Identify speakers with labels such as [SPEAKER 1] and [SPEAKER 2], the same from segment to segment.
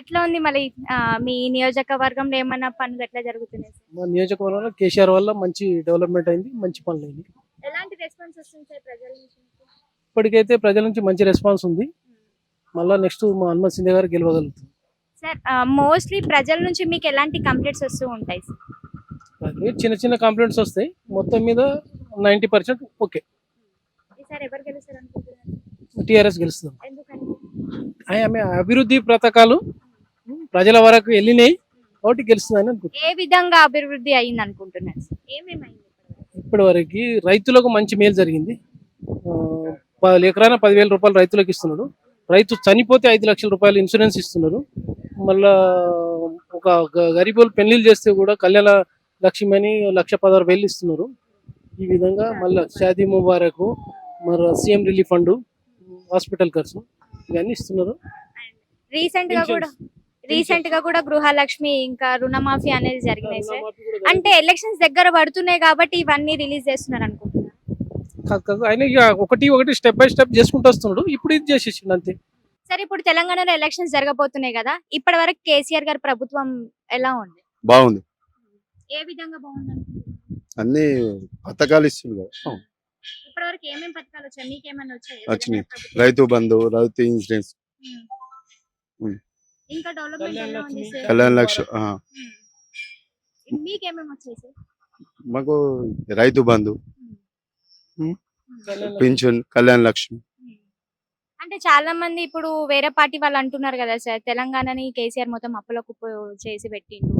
[SPEAKER 1] ఎట్లా ఉంది మళ్ళీ మీ నియోజకవర్గంలో ఏమన్నా పనులు ఎట్లా జరుగుతున్నాయి?
[SPEAKER 2] మా నియోజకవర్గంలో కేసీఆర్ వల్ల మంచి డెవలప్మెంట్ అయింది మంచి పనులు అయింది
[SPEAKER 1] ఎలాంటి రెస్పాన్స్ వస్తుంది ప్రజల నుంచి?
[SPEAKER 2] ఇప్పటికైతే ప్రజల నుంచి మంచి రెస్పాన్స్ ఉంది. మళ్ళా నెక్స్ట్ మా హనుమంత్ సింధే గారు గెలవగలుగుతుంది
[SPEAKER 1] సార్ మోస్ట్లీ ప్రజల నుంచి మీకు ఎలాంటి కంప్లైంట్స్ వస్తూ ఉంటాయి?
[SPEAKER 2] చిన్న చిన్న కంప్లైంట్స్ వస్తాయి. మొత్తం మీద నైంటీ పర్సెంట్ ఓకే. టీఆర్ఎస్ గెలుస్తుంది. ఆమె అభివృద్ధి పథకాలు ప్రజల వరకు వెళ్ళినాయి కాబట్టి గెలుస్తుందని అనుకుంటున్నాను.
[SPEAKER 1] ఏ విధంగా అభివృద్ధి అయింది అనుకుంటున్నారు? సార్?
[SPEAKER 2] ఇప్పటి వరకు రైతులకు మంచి మేలు జరిగింది. ఆ, పది ఎకరాన పదివేల రూపాయలు రైతులకు ఇస్తున్నాడు. రైతు చనిపోతే ఐదు లక్షల రూపాయలు ఇన్సూరెన్స్ ఇస్తున్నారు మళ్ళా ఒక గ- గరీబులు పెళ్ళిళ్ళు చేస్తే కూడా కళ్యాణ లక్ష్మి అని లక్ష పదహారు వేలు ఇస్తున్నారు. ఈ విధంగా మళ్ళీ షాదీ ముబారక్ మరి సీఎం రిలీఫ్ ఫండ్ హాస్పిటల్ ఖర్చు ఇవన్నీ ఇస్తున్నారు.
[SPEAKER 1] రీసెంట్గా కూడా రీసెంట్గా కూడా గృహలక్ష్మి ఇంకా రుణమాఫీ అనేది జరిగినాయి సార్. అంటే ఎలక్షన్స్ దగ్గర పడుతున్నాయి కాబట్టి ఇవన్నీ రిలీజ్ చేస్తున్నారు
[SPEAKER 2] ఆయన ఇక ఒకటి ఒకటి స్టెప్ బై స్టెప్ చేసుకుంటూ వస్తున్నాడు. ఇప్పుడు ఇది చేసేసిండు అంతే.
[SPEAKER 1] సరే ఇప్పుడు తెలంగాణలో ఎలక్షన్స్ జరగబోతున్నాయి కదా ఇప్పటి వరకు కేసీఆర్ గారి ప్రభుత్వం ఎలా ఉంది?
[SPEAKER 3] బాగుంది.
[SPEAKER 1] ఏ విధంగా బాగుంది అనుకుంటున్నారు?
[SPEAKER 3] అన్ని పథకాలు ఇస్తుంది కదా.
[SPEAKER 1] ఇప్పటి వరకు ఏమేమి పథకాలు వచ్చాయి? మీకేమన్నా వచ్చాయి?
[SPEAKER 3] వచ్చినాయి. రైతు బంధు రైతు ఇన్సూరెన్స్.
[SPEAKER 1] ఇంకా డెవలప్మెంట్
[SPEAKER 2] కళ్యాణ్
[SPEAKER 1] ఎలా ఉంది
[SPEAKER 2] లక్ష్మి.
[SPEAKER 1] సార్?
[SPEAKER 3] కళ్యాణ లక్ష ఆ,
[SPEAKER 1] ఉమ్. మీకేమేమి వచ్చాయి సార్
[SPEAKER 3] మాకు రైతు బంధు పింఛన్ కళ్యాణ లక్ష్మి.
[SPEAKER 1] అంటే చాలా మంది ఇప్పుడు వేరే పార్టీ వాళ్ళు అంటున్నారు కదా సార్ తెలంగాణని కేసీఆర్ మొత్తం అప్పుల కుప్ప చేసి పెట్టిండు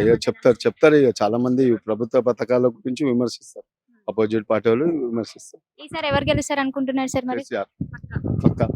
[SPEAKER 3] ఇక చెప్తారు చెప్తారు ఇక చాలా మంది ప్రభుత్వ పథకాల గురించి విమర్శిస్తారు. అపోజిట్ పార్టీ వాళ్ళు విమర్శిస్తారు.
[SPEAKER 1] ఈసారి ఎవరు గెలుస్తారు అనుకుంటున్నారు సార్ మరి?
[SPEAKER 3] కేసీఆర్.
[SPEAKER 1] పక్కా.
[SPEAKER 3] పక్కా.